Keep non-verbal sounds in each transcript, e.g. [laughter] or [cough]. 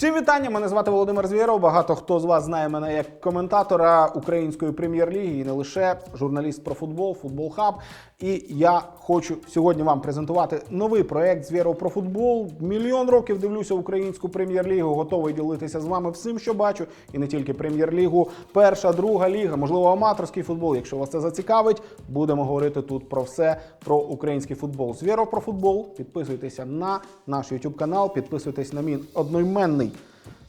Всім вітання! Мене звати Володимир Звєров. Багато хто з вас знає мене як коментатора української прем'єр-ліги і не лише журналіст про футбол, футбол хаб. І я хочу сьогодні вам презентувати новий проект Звєров про футбол. Мільйон років дивлюся українську прем'єр-лігу. Готовий ділитися з вами всім, що бачу, і не тільки прем'єр-лігу. Перша, друга ліга, можливо, аматорський футбол. Якщо вас це зацікавить, будемо говорити тут про все про український футбол. Звєров про футбол. Підписуйтеся на наш YouTube канал, підписуйтесь на мій одноіменний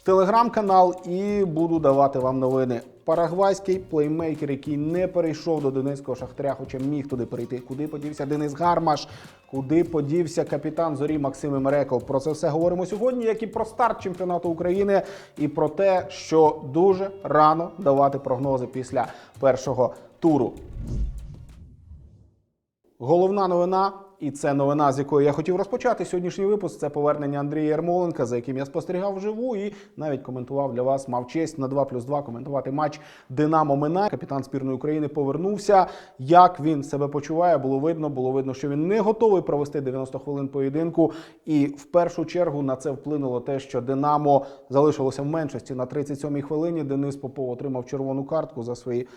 телеграм-канал і буду давати вам новини. Парагвайський плеймейкер, який не перейшов до Донецького шахтаря, хоча міг туди перейти. Куди подівся Денис Гармаш? Куди подівся капітан зорі Максим Емереков? Про це все говоримо сьогодні, як і про старт чемпіонату України, і про те, що дуже рано давати прогнози після першого туру. Головна новина, і це новина, з якої я хотів розпочати сьогоднішній випуск. Це повернення Андрія Ярмоленка, за яким я спостерігав вживу і навіть коментував для вас. Мав честь на 2 плюс 2 коментувати матч Динамо Мина. Капітан збірної України повернувся. Як він себе почуває, було видно. Було видно, що він не готовий провести 90 хвилин поєдинку. І в першу чергу на це вплинуло те, що Динамо залишилося в меншості на 37-й хвилині. Денис Попов отримав червону картку за свої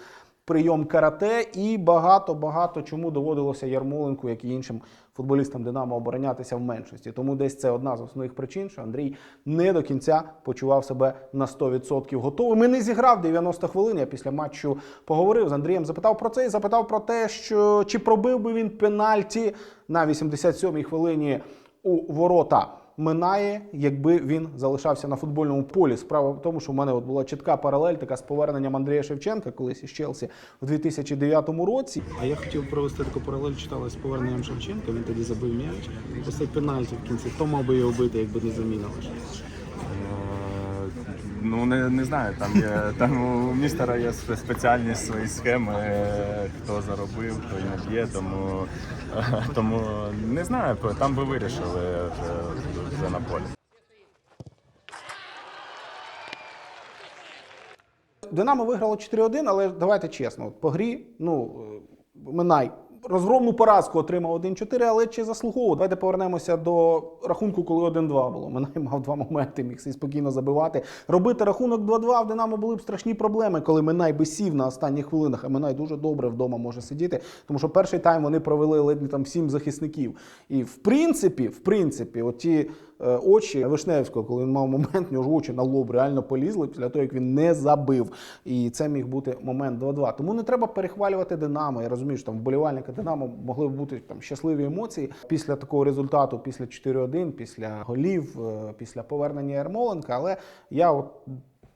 прийом карате, і багато багато чому доводилося Ярмоленку, як і іншим футболістам Динамо оборонятися в меншості. Тому десь це одна з основних причин, що Андрій не до кінця почував себе на 100% готовим. І не зіграв 90 хвилин. Я після матчу поговорив з Андрієм, запитав про це і запитав про те, що чи пробив би він пенальті на 87-й хвилині у ворота. Минає, якби він залишався на футбольному полі. Справа в тому, що в мене от була чітка паралель така з поверненням Андрія Шевченка, колись із Челсі в 2009 році. А я хотів провести таку паралель, читала з поверненням Шевченка, він тоді забив м'яч. Після цей пенальті в кінці. Хто мав би його бити, якби не заміна лише? Е, Ну не, не знаю, там є там у містера є спеціальні свої схеми, хто заробив, хто не б'є, тому, [laughs] тому не знаю, там би вирішили вже, вже на полі. Динамо виграло 4-1, але давайте чесно, по грі, ну Минай. Розгромну поразку отримав 1-4, але чи заслуговував? Давайте повернемося до рахунку, коли 1-2 було. Минай мав два моменти, міг спокійно забивати. Робити рахунок 2-2 в Динамо були б страшні проблеми, коли Минай би сів на останніх хвилинах, а Минай дуже добре вдома може сидіти, тому що перший тайм вони провели ледь не там сім захисників. І в принципі, в принципі, оті очі Вишневського, коли він мав момент, в нього очі на лоб реально полізли після того, як він не забив. І це міг бути момент 2-2. Тому не треба перехвалювати Динамо. Я розумію, що там вболівальники Динамо могли б бути там щасливі емоції після такого результату, після 4-1, після голів, е, після повернення Ярмоленка. Але я от.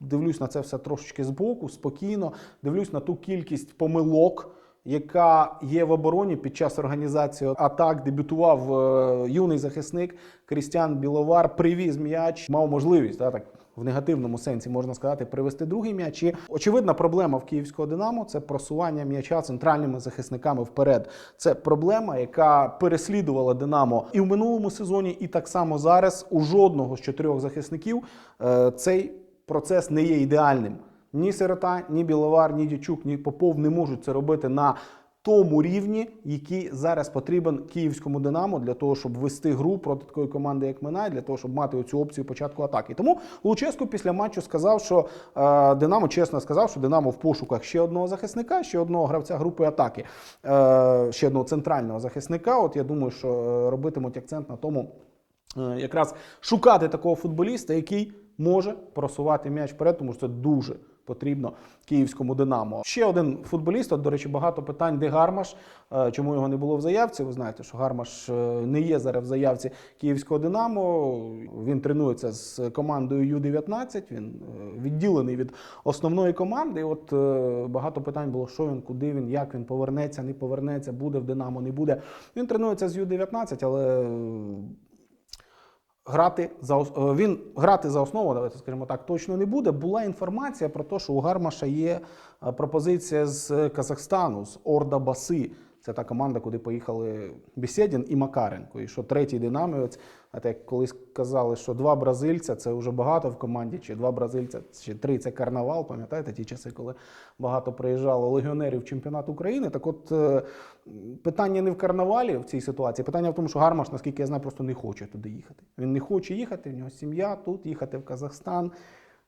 Дивлюсь на це все трошечки збоку, спокійно. Дивлюсь на ту кількість помилок, яка є в обороні під час організації атак. Дебютував е, юний захисник Крістіан Біловар, привіз м'яч, мав можливість так. В негативному сенсі можна сказати, привести другий м'яч. І очевидна проблема в київського Динамо це просування м'яча центральними захисниками вперед. Це проблема, яка переслідувала Динамо і в минулому сезоні, і так само зараз. У жодного з чотирьох захисників е, цей процес не є ідеальним. Ні Сирота, ні Біловар, ні Дячук, ні Попов не можуть це робити на тому рівні, який зараз потрібен київському Динамо для того, щоб вести гру проти такої команди, як Минай, для того, щоб мати оцю опцію початку атаки. Тому Луческу після матчу сказав, що е, Динамо чесно сказав, що Динамо в пошуках ще одного захисника, ще одного гравця групи атаки, е, ще одного центрального захисника. От я думаю, що е, робитимуть акцент на тому, е, якраз шукати такого футболіста, який може просувати м'яч вперед, тому що це дуже потрібно київському Динамо. Ще один футболіст. От, до речі, багато питань, де Гармаш. Е, Чому його не було в заявці? Ви знаєте, що Гармаш е, не є зараз в заявці київського Динамо. Він тренується з командою Ю-19. Він е, відділений від основної команди. І от багато питань було, що він, куди він, як він повернеться, не повернеться, буде в Динамо, не буде. Він тренується з Ю-19, але грати за е, він грати за основу, давайте скажімо так, точно не буде. Була інформація про те, що у Гармаша є е, пропозиція з Казахстану, з Орда Баси. Це та команда, куди поїхали Бесєдін і Макаренко. І що третій динамівець, знаєте, як колись казали, що два бразильця це вже багато в команді, чи два бразильця, чи три це карнавал. Пам'ятаєте ті часи, коли багато приїжджало легіонерів в чемпіонат України. Так от е, питання не в карнавалі в цій ситуації, питання в тому, що Гармаш, наскільки я знаю, просто не хоче туди їхати. Він не хоче їхати, в нього сім'я тут, їхати в Казахстан.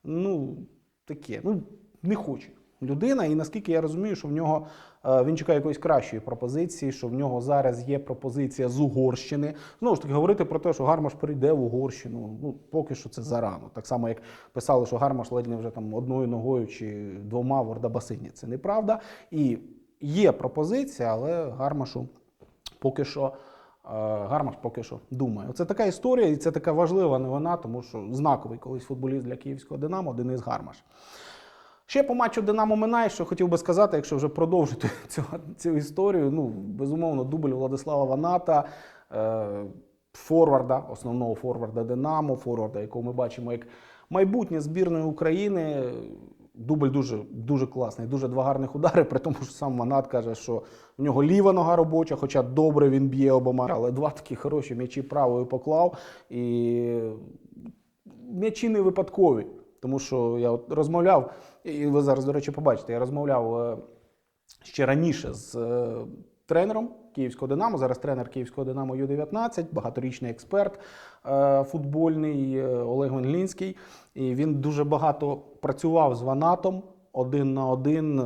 Ну, таке. Ну, не хоче людина, і наскільки я розумію, що в нього е, він чекає якоїсь кращої пропозиції, що в нього зараз є пропозиція з Угорщини. Знову ж таки, говорити про те, що Гармаш прийде в Угорщину, ну поки що це зарано. Так само, як писали, що Гармаш ледь не вже там одною ногою чи двома в Ордабасині. Це неправда. І є пропозиція, але Гармашу поки що. е, Гармаш поки що думає. Це така історія, і це така важлива новина, тому що знаковий колись футболіст для київського Динамо Денис Гармаш. Ще по матчу Динамо Минай, що хотів би сказати, якщо вже продовжити [laughs] цю, цю історію. Ну, безумовно, дубль Владислава Ваната, е, форварда, основного форварда Динамо, форварда, якого ми бачимо як майбутнє збірної України. Дубль дуже, дуже класний, дуже два гарних удари, при тому, що сам Ванат каже, що в нього ліва нога робоча, хоча добре він б'є обома, але два такі хороші м'ячі правою поклав. І м'ячі не випадкові. Тому що я от розмовляв, і ви зараз, до речі, побачите, я розмовляв е, ще раніше з е, тренером Київського Динамо. Зараз тренер Київського Динамо Ю-19, багаторічний експерт е, футбольний Олег Венглінський. І він дуже багато працював з Ванатом. Один на один е,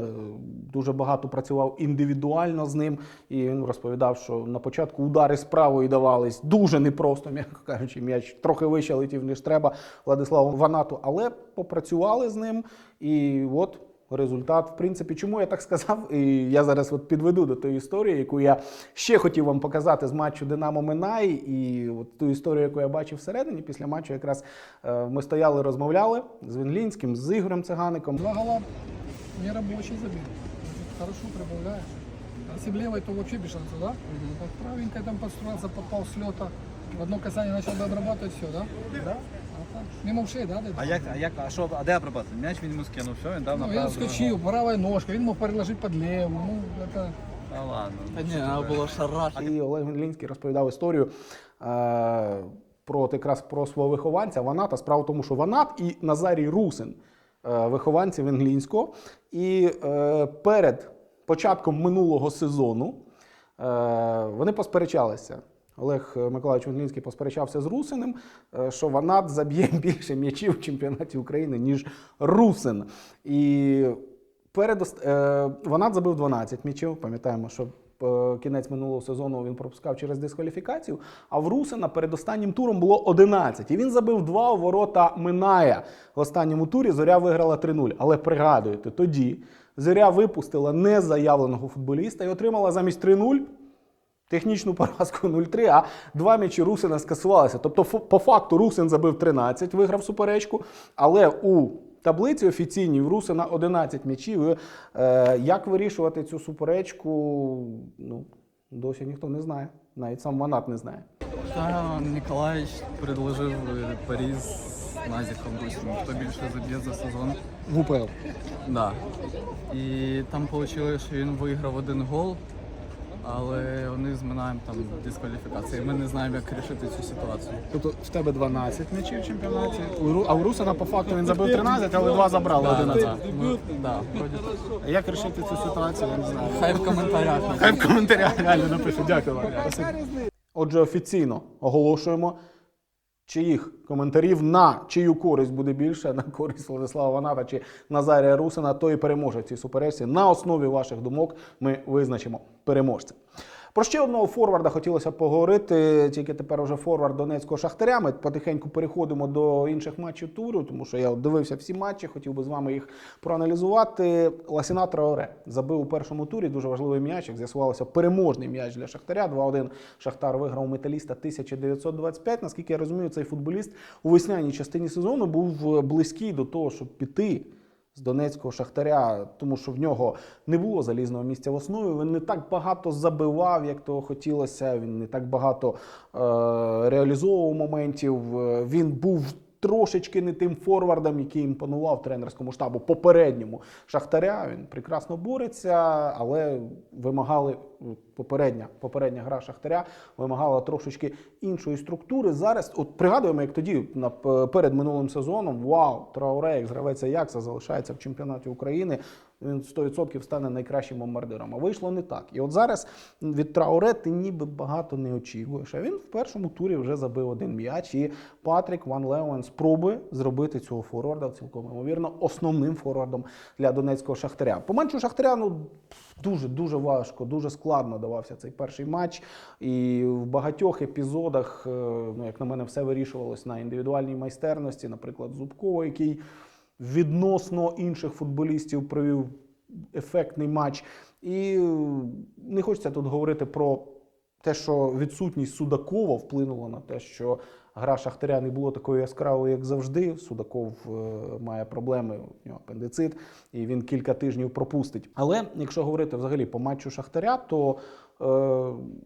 дуже багато працював індивідуально з ним, і він розповідав, що на початку удари з правої давались дуже непросто, [laughs] м'яко кажучи, м'яч трохи вище летів, ніж треба Владиславу Ванату, але попрацювали з ним, і от результат. В принципі, чому я так сказав? І я зараз от підведу до тої історії, яку я ще хотів вам показати з матчу Динамо Минай, і от ту історію, яку я бачив всередині, після матчу якраз е, ми стояли, розмовляли з Венглінським, з Ігорем Цигаником. Два гола не рабочий забил. Хорошо прибавляешь. А если левой, то вообще без шансов, да? Так правенько там подстроился, попал с лета. В одно касание начал бы обрабатывать все, да? Да. А мимо ушей, да? А як, а як, а що, а де пробати? М'яч він йому скинув, все, він дав Ну, направо. він вскочив, правой ножкой, він мог переложить под левую. Ну, это... Та ладно. Та ні, треба було шараш. І Олег Венглінський розповідав історію е, про от якраз про свого вихованця Ваната. Справа в тому, що Ванат і Назарій Русин, е, вихованці Венглінського. І е, перед початком минулого сезону е, вони посперечалися. Олег Миколаївич Венглінський посперечався з Русиним, е, що Ванат заб'є [laughs] більше м'ячів в чемпіонаті України, ніж Русин. І Перед е, Ванат забив 12 м'ячів. Пам'ятаємо, що е, кінець минулого сезону він пропускав через дискваліфікацію. А в Русина перед останнім туром було 11. І він забив два у ворота Миная. В останньому турі зоря виграла 3-0. Але пригадуєте, тоді зоря випустила незаявленого футболіста і отримала замість 3-0 технічну поразку [laughs] 0-3, а два м'ячі Русина скасувалися. Тобто, по факту Русин забив 13, виграв суперечку, але у таблиці офіційній в Русина 11 м'ячів. Е, як вирішувати цю суперечку, ну, досі ніхто не знає. Навіть сам Ванат не знає. Та Ніколаїч предложив е, парі з Назіком Русіним, хто більше заб'є за сезон. В УПЛ. Да. І там вийшло, що він виграв один гол, але вони з Минаєм там дискваліфікації. Ми не знаємо, як рішити цю ситуацію. Тобто в тебе 12 м'ячів в чемпіонаті, а у Русана по факту він забив 13, але два забрали Да, да, 11. да. Ми- да, вроді так. А як рішити цю ситуацію, я не знаю. Хай в коментарях. Хай в коментарях реально напишуть. Дякую вам. Отже, офіційно оголошуємо, чиїх коментарів на чию користь буде більше, на користь Владислава Ваната чи Назарія Русина, той і переможе в цій суперечці. На основі ваших думок ми визначимо переможця. Про ще одного форварда хотілося поговорити, тільки тепер уже форвард Донецького Шахтаря. Ми потихеньку переходимо до інших матчів туру, тому що я дивився всі матчі, хотів би з вами їх проаналізувати. Ласіна Траоре забив у першому турі дуже важливий м'яч. Як з'ясувалося, переможний м'яч для Шахтаря. 2-1 Шахтар виграв металіста 1925. Наскільки я розумію, цей футболіст у весняній частині сезону був близький до того, щоб піти з Донецького Шахтаря, тому що в нього не було залізного місця в основі. Він не так багато забивав, як того хотілося. Він не так багато е, реалізовував моментів. Е, Він був трошечки не тим форвардом, який імпонував тренерському штабу попередньому Шахтаря. Він прекрасно бореться, але вимагали попередня, попередня гра Шахтаря вимагала трошечки іншої структури. Зараз, от пригадуємо, як тоді на перед минулим сезоном, вау, Трауре, як гравець Аякса, залишається в чемпіонаті України. Він 100% стане найкращим бомбардиром. А вийшло не так. І от зараз від Трауре ти ніби багато не очікуєш. А він в першому турі вже забив один м'яч. І Патрік Ван Леуен спробує зробити цього форварда цілком ймовірно основним форвардом для донецького шахтаря. По матчу шахтаря ну дуже дуже важко, дуже складно давався цей перший матч. І в багатьох епізодах, е, ну як на мене, все вирішувалось на індивідуальній майстерності. Наприклад, Зубкова, який відносно інших футболістів провів ефектний матч. І е, не хочеться тут говорити про те, що відсутність Судакова вплинула на те, що гра Шахтаря не було такою яскравою, як завжди. Судаков е, має проблеми, у нього апендицит, і він кілька тижнів пропустить. Але якщо говорити взагалі по матчу Шахтаря, то е,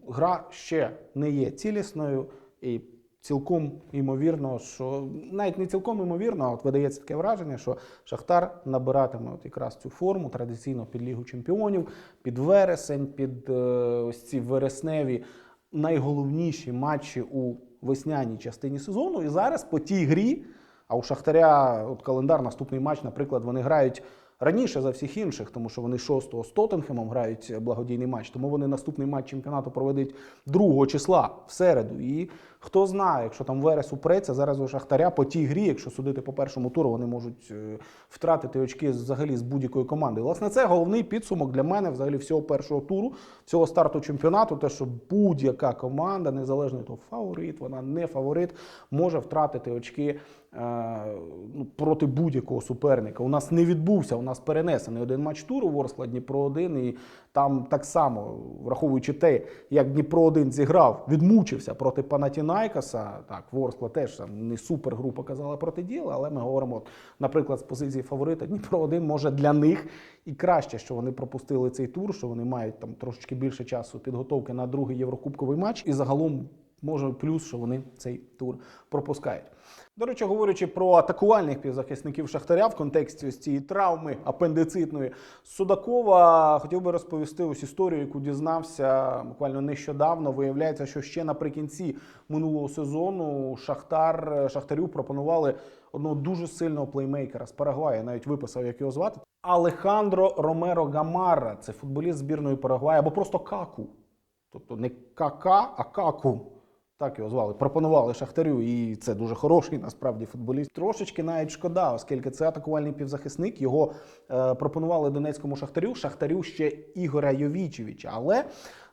гра ще не є цілісною і. Цілком ймовірно, що навіть не цілком ймовірно, а от видається таке враження, що Шахтар набиратиме от якраз цю форму традиційно під Лігу Чемпіонів, під вересень, під е, ось ці вересневі найголовніші матчі у весняній частині сезону. І зараз по тій грі, а у Шахтаря от календар, наступний матч, наприклад, вони грають раніше за всіх інших, тому що вони 6-го з Тоттенхемом грають благодійний матч. Тому вони наступний матч чемпіонату проведуть 2 числа в середу. І хто знає, якщо там Верес упреться, зараз у Шахтаря по тій грі, якщо судити по першому туру, вони можуть е, втратити очки взагалі з будь-якої команди. Власне, це головний підсумок для мене взагалі всього першого туру, всього старту чемпіонату. Те, що будь-яка команда, незалежно того, фаворит, вона не фаворит, може втратити очки е, ну, проти будь-якого суперника. У нас не відбувся, у нас перенесений один матч туру Ворскла Дніпро 1 і там так само, враховуючи те, як Дніпро 1 зіграв, відмучився проти Панатінайкаса. Так, Ворскла теж там не супергру показала протиділа, але ми говоримо, от, наприклад, з позиції фаворита Дніпро 1 може для них і краще, що вони пропустили цей тур, що вони мають там трошечки більше часу підготовки на другий єврокубковий матч. І загалом може плюс, що вони цей тур пропускають. До речі, говорячи про атакувальних півзахисників Шахтаря в контексті ось цієї травми апендицитної Судакова, хотів би розповісти ось історію, яку дізнався буквально нещодавно. Виявляється, що ще наприкінці минулого сезону Шахтар Шахтарю пропонували одного дуже сильного плеймейкера з Парагваю. Я навіть виписав, як його звати. Алехандро Ромеро Гамарра. Це футболіст збірної Парагваю або просто Каку. Тобто не Кака, а Каку. Так його звали. Пропонували Шахтарю, і це дуже хороший насправді футболіст. Трошечки навіть шкода, оскільки це атакувальний півзахисник. Його е, пропонували Донецькому Шахтарю. Шахтарю ще Ігоря Йовічевича. Але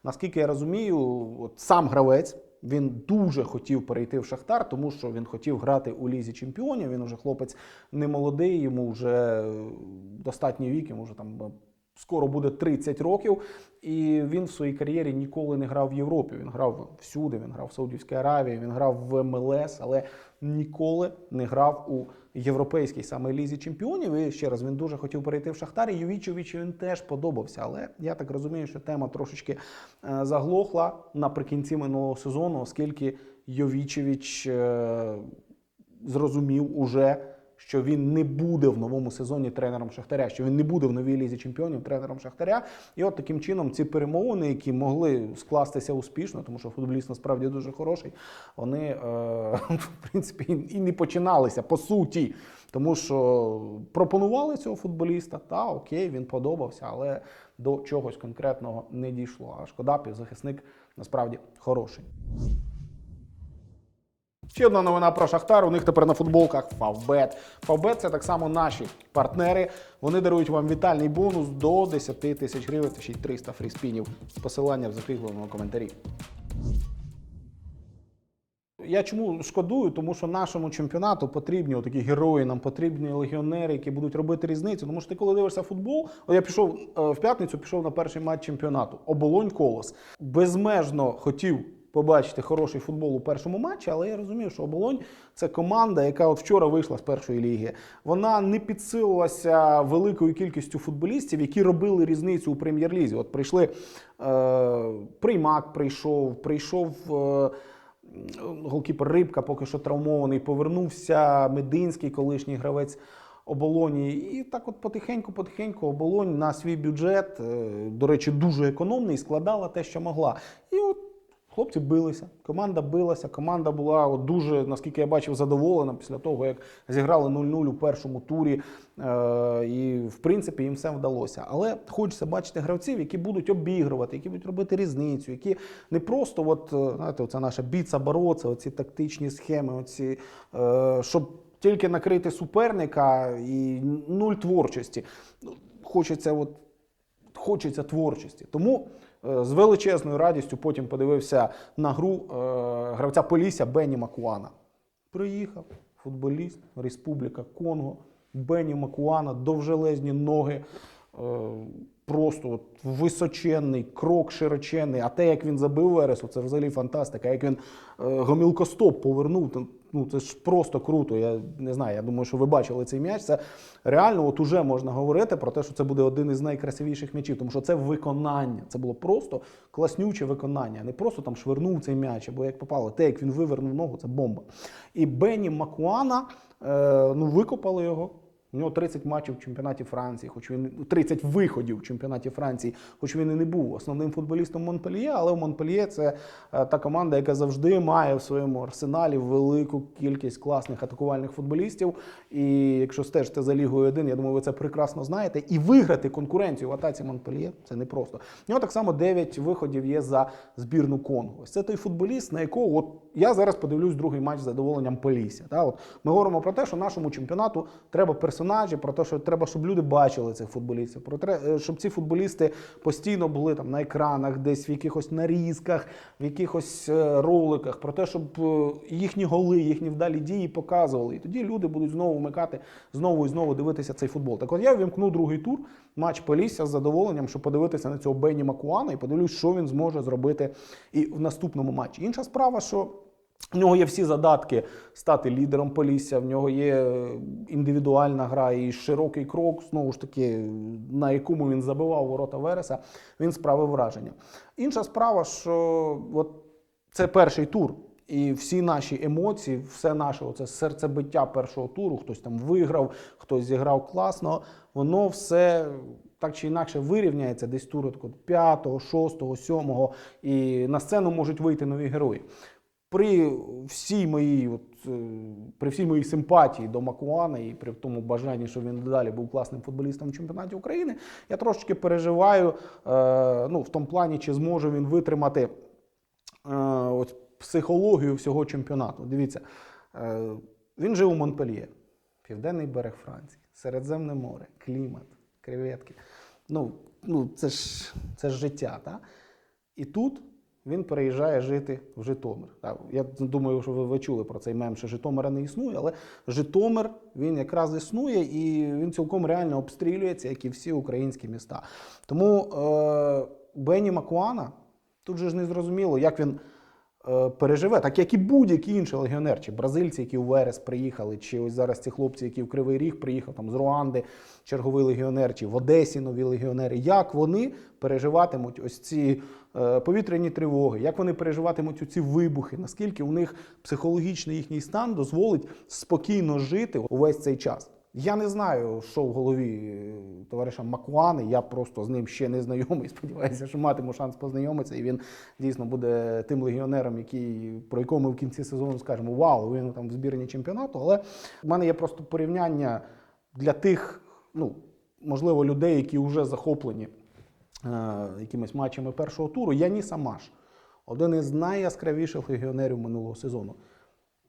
наскільки я розумію, от сам гравець. Він дуже хотів перейти в Шахтар, тому що він хотів грати у лізі чемпіонів. Він уже хлопець не молодий, йому вже е, достатній вік, йому вже там е, скоро буде 30 років. І він в своїй кар'єрі ніколи не грав в Європі. Він грав всюди. Він грав в Саудівській Аравії, він грав в МЛС, але ніколи не грав у європейській саме лізі чемпіонів. І ще раз він дуже хотів перейти в Шахтар. І він теж подобався. Але я так розумію, що тема трошечки е, заглохла наприкінці минулого сезону, оскільки Йовічевич е, зрозумів уже, що він не буде в новому сезоні тренером Шахтаря, що він не буде в новій лізі чемпіонів тренером Шахтаря. І от таким чином ці перемовини, які могли скластися успішно, тому що футболіст насправді дуже хороший, вони е, [laughs] в принципі і не починалися по суті. Тому що пропонували цього футболіста, та окей, він подобався, але до чогось конкретного не дійшло. А шкода, півзахисник насправді хороший. Ще одна новина про Шахтар. У них тепер на футболках Фавбет. Фавбет це так само наші партнери. Вони дарують вам вітальний бонус до 10 тисяч гривень та ще й 300 фріспінів. Посилання в закріпленому коментарі. Я чому шкодую? Тому що нашому чемпіонату потрібні такі герої, нам потрібні легіонери, які будуть робити різницю. Тому що ти, коли дивишся футбол, от я пішов е, в п'ятницю, пішов на перший матч чемпіонату. Оболонь колос. Безмежно хотів побачити хороший футбол у першому матчі, але я розумію, що оболонь це команда, яка от вчора вийшла з першої ліги. Вона не підсилилася великою кількістю футболістів, які робили різницю у прем'єр-лізі. От прийшли е, Приймак, прийшов, прийшов. Е, голкіпер Рибка поки що травмований, повернувся Мединський, колишній гравець оболоні. І так от потихеньку-потихеньку оболонь на свій бюджет, е, до речі, дуже економний, складала те, що могла. І от Хлопці билися, команда билася, команда була дуже, наскільки я бачив, задоволена після того, як зіграли 0-0 у першому турі. Е- і, в принципі, їм все вдалося. Але хочеться бачити гравців, які будуть обігрувати, які будуть робити різницю, які не просто, от, е, знаєте, оця наша біца бороться, оці тактичні схеми, оці, е- щоб тільки накрити суперника і нуль творчості. Ну, Хочеться от хочеться творчості. Тому з величезною радістю потім подивився на гру е, гравця Полісся Бенні Макуана. Приїхав футболіст, Республіка Конго, Бенні Макуана, довжелезні ноги. е, Просто от височенний, крок широченний. А те, як він забив Вересу, це взагалі фантастика. Як він е, гомілкостоп повернув, ну це ж просто круто. Я не знаю. Я думаю, що ви бачили цей м'яч. Це реально, от уже можна говорити про те, що це буде один із найкрасивіших м'ячів, тому що це виконання. Це було просто класнюче виконання. Не просто там швирнув цей м'яч, або як попало. Те, як він вивернув ногу, це бомба. І Бенні Макуана е, ну, викопали його. У нього 30 матчів в чемпіонаті Франції, хоч він 30 виходів в чемпіонаті Франції, хоч він і не був основним футболістом Монпельє, але в Монпельє це е, та команда, яка завжди має в своєму арсеналі велику кількість класних атакувальних футболістів. І якщо стежите за Лігою 1, я думаю, ви це прекрасно знаєте. І виграти конкуренцію в атаці Монпельє це непросто. У нього так само 9 виходів є за збірну Конго. Ось це той футболіст, на якого от я зараз подивлюсь другий матч з задоволенням Полісся. Та, от ми говоримо про те, що нашому чемпіонату треба персонажі, про те, що треба, щоб люди бачили цих футболістів, про те, е, щоб ці футболісти постійно були там на екранах, десь в якихось нарізках, в якихось е, роликах, про те, щоб е, їхні голи, їхні вдалі дії показували. І тоді люди будуть знову вмикати, знову і знову дивитися цей футбол. Так от я вімкну другий тур, матч Полісся з задоволенням, щоб подивитися на цього Бенні Макуана і подивлюсь, що він зможе зробити і в наступному матчі. Інша справа, що. В нього є всі задатки стати лідером Полісся, в нього є е, індивідуальна гра і широкий крок, знову ж таки, на якому він забивав ворота Вереса, він справив враження. Інша справа, що от це перший тур, і всі наші емоції, все наше оце серцебиття першого туру, хтось там виграв, хтось зіграв класно, воно все. Так чи інакше вирівняється десь такого п'ятого, шостого, сьомого, і на сцену можуть вийти нові герої при всій моїй, от, е, при всій моїй симпатії до Макуана і при тому бажанні, щоб він далі був класним футболістом в чемпіонаті України, я трошечки переживаю е, ну, в тому плані, чи зможе він витримати е, от, психологію всього чемпіонату. Дивіться, е, він жив у Монпельє, південний берег Франції, Середземне море, клімат, креветки. Ну, ну це, ж, це ж життя. Та? І тут він переїжджає жити в Житомир. Я думаю, що ви, ви чули про цей мем, що Житомира не існує, але Житомир він якраз існує і він цілком реально обстрілюється, як і всі українські міста. Тому е, Бенні Макуана тут же ж не зрозуміло, як він. е, Переживе, так як і будь-який інший легіонер, чи бразильці, які у Верес приїхали, чи ось зараз ці хлопці, які в Кривий Ріг приїхав там з Руанди, черговий легіонер, чи в Одесі нові легіонери, як вони переживатимуть ось ці повітряні тривоги, як вони переживатимуть ці вибухи, наскільки у них психологічний їхній стан дозволить спокійно жити увесь цей час. Я не знаю, що в голові е, товариша Макуани. Я просто з ним ще не знайомий. [laughs] Сподіваюся, що матиму шанс познайомитися, і він дійсно буде тим легіонером, який про якого ми в кінці сезону скажемо Вау, він там в збірні чемпіонату. Але в мене є просто порівняння для тих, ну можливо, людей, які вже захоплені е, якимись матчами першого туру. Яніс Амаш, один із найяскравіших легіонерів минулого сезону.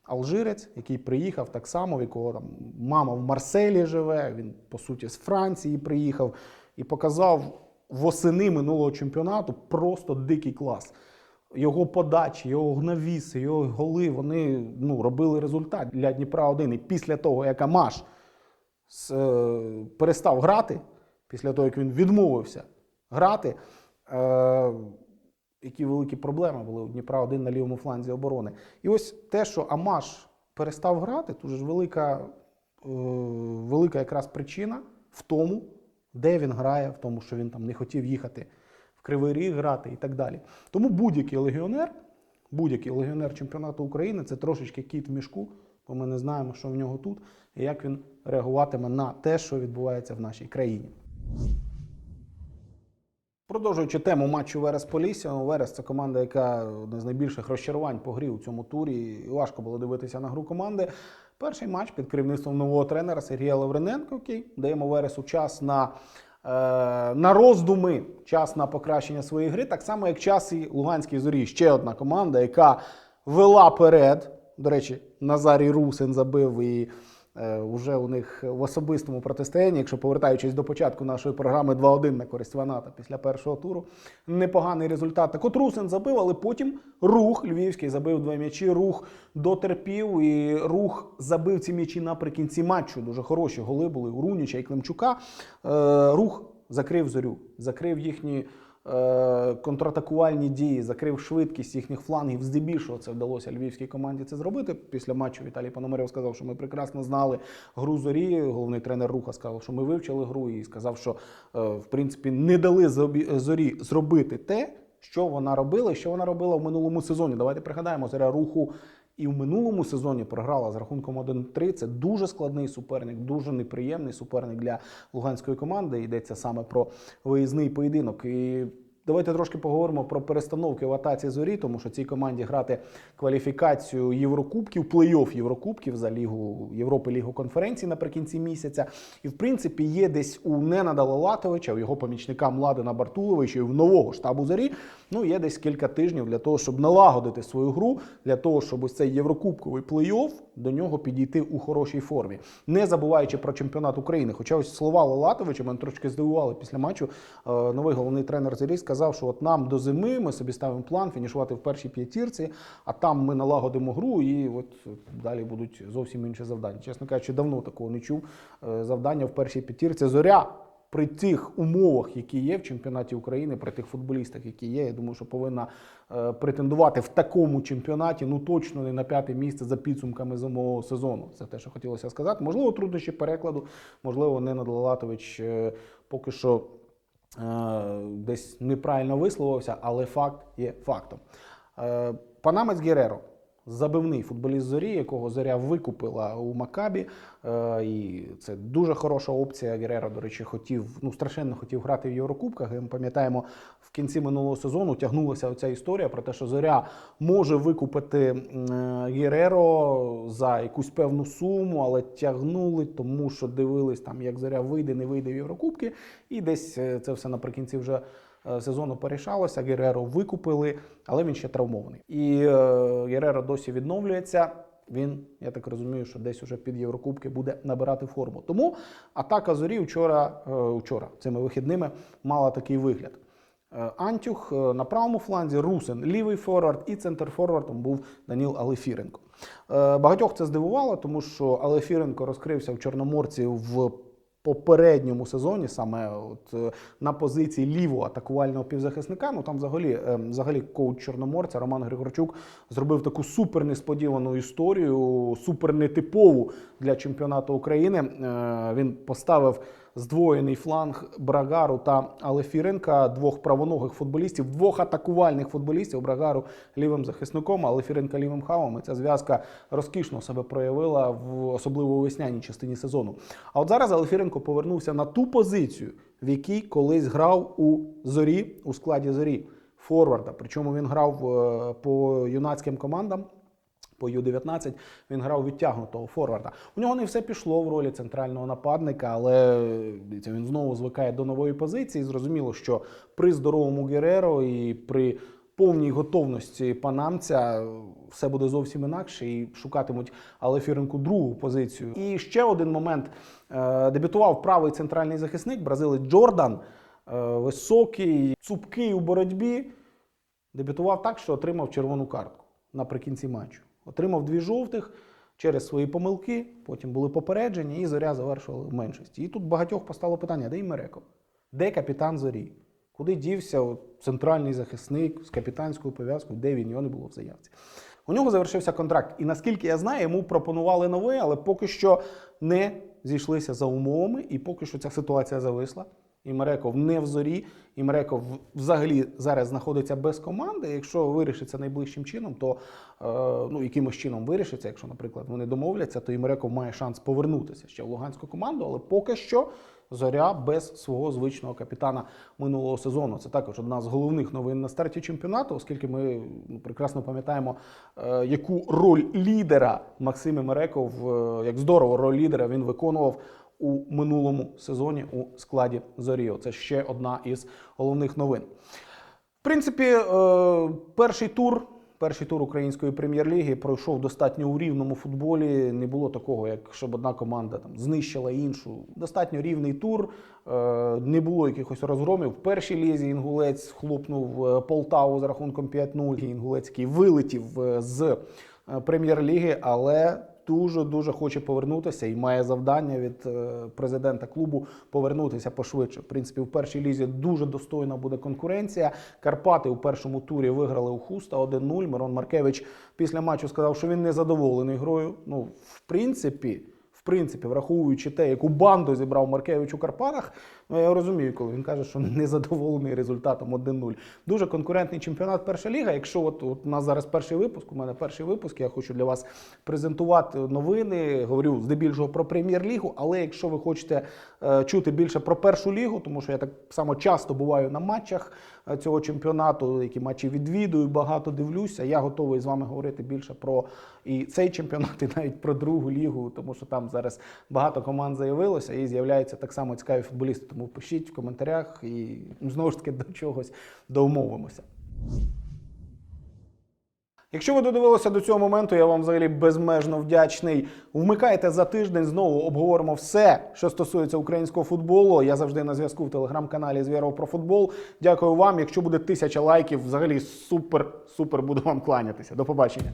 Алжирець, який приїхав так само, в якого там мама в Марселі живе, він, по суті, з Франції приїхав і показав восени минулого чемпіонату просто дикий клас. Його подачі, його навіси, його голи вони ну, робили результат для Дніпра 1. І після того, як Амаш е, перестав грати, після того, як він відмовився грати, е, які великі проблеми були у Дніпра 1 на лівому фланзі оборони. І ось те, що Амаш перестав грати, тут же ж велика, е, велика якраз причина в тому, де він грає, в тому, що він там не хотів їхати в Кривий Ріг грати і так далі. Тому будь-який легіонер будь-який легіонер чемпіонату України це трошечки кіт в мішку, бо ми не знаємо, що в нього тут, і як він реагуватиме на те, що відбувається в нашій країні. Продовжуючи тему матчу Верес Полісся, ну, Верес це команда, яка одне з найбільших розчарувань по грі у цьому турі. І важко було дивитися на гру команди. Перший матч під керівництвом нового тренера Сергія Лавриненко, який даємо Вересу час на, е, на роздуми, час на покращення своєї гри, так само, як час і Луганській зорі. Ще одна команда, яка вела перед. До речі, Назарій Русин забив і е, вже у них в особистому протистоянні, якщо повертаючись до початку нашої програми 2-1 на користь Ваната після першого туру. Непоганий результат. Так от Русин забив, але потім рух Львівський забив два м'ячі, рух дотерпів, і рух забив ці м'ячі наприкінці матчу. Дуже хороші голи були у Руніча і Климчука. Е, рух закрив зорю, закрив їхні контратакувальні дії, закрив швидкість їхніх флангів. Здебільшого це вдалося львівській команді це зробити. Після матчу Віталій Пономарьов сказав, що ми прекрасно знали гру зорі. Головний тренер руха сказав, що ми вивчили гру і сказав, що е, в принципі не дали зорі зробити те, що вона робила, і що вона робила в минулому сезоні. Давайте пригадаємо, зоря руху. І в минулому сезоні програла з рахунком 1-3. Це дуже складний суперник, дуже неприємний суперник для луганської команди. Йдеться саме про виїзний поєдинок. І давайте трошки поговоримо про перестановки в атаці зорі, тому що цій команді грати кваліфікацію Єврокубків, плей-офф Єврокубків за Лігу Європи, Лігу конференцій наприкінці місяця. І в принципі є десь у Ненада Лалатовича, у його помічника Младена Бартуловича і в нового штабу зорі. Ну є десь кілька тижнів для того, щоб налагодити свою гру, для того, щоб ось цей єврокубковий плей-офф до нього підійти у хорошій формі, не забуваючи про чемпіонат України. Хоча ось слова Лалатовича мене трошки здивували після матчу. Е, Новий головний тренер Зорі сказав, що от нам до зими ми собі ставимо план фінішувати в першій п'ятірці, а там ми налагодимо гру, і от далі будуть зовсім інші завдання. Чесно кажучи, давно такого не чув. Е, Завдання в першій п'ятірці зоря при тих умовах, які є в чемпіонаті України, при тих футболістах, які є, я думаю, що повинна е, претендувати в такому чемпіонаті, ну точно не на п'яте місце за підсумками зимового сезону. Це те, що хотілося сказати. Можливо, труднощі перекладу, можливо, Ненад Лалатович е, поки що десь неправильно висловився, але факт є фактом. Е, Панамець Гереро. Забивний футболіст зорі, якого зоря викупила у Макабі. Е, і це дуже хороша опція. Гереро, до речі, хотів, ну страшенно хотів грати в Єврокубках. Ми пам'ятаємо, в кінці минулого сезону тягнулася оця історія про те, що зоря може викупити е, Гереро за якусь певну суму, але тягнули, тому що дивились там, як зоря вийде, не вийде в Єврокубки. І десь е, це все наприкінці вже сезону порішалося. Гереро викупили, але він ще травмований. І е, Гереро досі відновлюється. Він, я так розумію, що десь уже під Єврокубки буде набирати форму. Тому атака зорі вчора, е, вчора цими вихідними мала такий вигляд. Е, Антюх е, на правому фланзі, Русин лівий форвард і центр форвардом був Даніл Алефіренко. Е, Багатьох це здивувало, тому що Алефіренко розкрився в Чорноморці в попередньому сезоні, саме от, е, на позиції лівого атакувального півзахисника. Ну там взагалі, е, взагалі коуч Чорноморця Роман Григорчук зробив таку супер несподівану історію, супер нетипову для чемпіонату України. Е, Він поставив здвоєний фланг Брагару та Алефіренка, двох правоногих футболістів, двох атакувальних футболістів. Брагару лівим захисником, Алефіренка лівим хавом. І ця зв'язка розкішно себе проявила в особливо у весняній частині сезону. А от зараз Алефіренко повернувся на ту позицію, в якій колись грав у зорі у складі зорі форварда. Причому він грав е, по юнацьким командам. По Ю-19 він грав відтягнутого форварда. У нього не все пішло в ролі центрального нападника, але він знову звикає до нової позиції. Зрозуміло, що при здоровому Гереро і при повній готовності панамця все буде зовсім інакше і шукатимуть Алефіренку другу позицію. І ще один момент: Е, дебютував правий центральний захисник, бразилець Джордан, Е, високий, цупкий у боротьбі. Дебютував так, що отримав червону картку наприкінці матчу. Отримав дві жовтих через свої помилки, потім були попередження, і зоря завершувала в меншості. І тут багатьох постало питання: де Імереков? Де капітан зорі? Куди дівся центральний захисник з капітанською пов'язкою, де він його не було в заявці? У нього завершився контракт. І наскільки я знаю, йому пропонували новий, але поки що не зійшлися за умовами, і поки що ця ситуація зависла. Імереков не в зорі. Імереков взагалі зараз знаходиться без команди. Якщо вирішиться найближчим чином, то е, ну якимось чином вирішиться. Якщо, наприклад, вони домовляться, то Імереков має шанс повернутися ще в луганську команду, але поки що. Зоря без свого звичного капітана минулого сезону. Це також одна з головних новин на старті чемпіонату, оскільки ми ну, прекрасно пам'ятаємо, е, яку роль лідера Максим Мереков, е, як здорово роль лідера він виконував у минулому сезоні у складі Зоріо. Це ще одна із головних новин. В принципі, е, перший тур. Перший тур української прем'єр-ліги пройшов достатньо у рівному футболі. Не було такого, як щоб одна команда там знищила іншу. Достатньо рівний тур. Е, Не було якихось розгромів. В першій лізі інгулець хлопнув е, Полтаву з рахунком 5-0. Інгулець, який вилетів з прем'єр-ліги, але дуже дуже хоче повернутися і має завдання від е, президента клубу повернутися пошвидше. В принципі, в першій лізі дуже достойна буде конкуренція. Карпати у першому турі виграли у Хуста 1-0. Мирон Маркевич після матчу сказав, що він не задоволений грою. Ну, в принципі. В принципі, враховуючи те, яку банду зібрав Маркевич у Карпатах, ну я розумію, коли він каже, що [laughs] не задоволений результатом 1-0. Дуже конкурентний чемпіонат перша ліга. Якщо от, от у нас зараз перший випуск, у мене перший випуск, я хочу для вас презентувати новини. Говорю здебільшого про прем'єр-лігу. Але якщо ви хочете е, чути більше про першу лігу, тому що я так само часто буваю на матчах е, цього чемпіонату, які матчі відвідую, багато дивлюся. Я готовий з вами говорити більше про і цей чемпіонат, [laughs] і навіть про другу лігу, тому що там зараз багато команд заявилося і з'являються так само цікаві футболісти. Тому пишіть в коментарях і ну, знову ж таки до чогось домовимося. Якщо ви додивилися до цього моменту, я вам взагалі безмежно вдячний. Вмикайте за тиждень, знову обговоримо все, що стосується українського футболу. Я завжди на зв'язку в телеграм-каналі Звіров про футбол. Дякую вам. Якщо буде тисяча лайків, взагалі супер, супер буду вам кланятися. До побачення.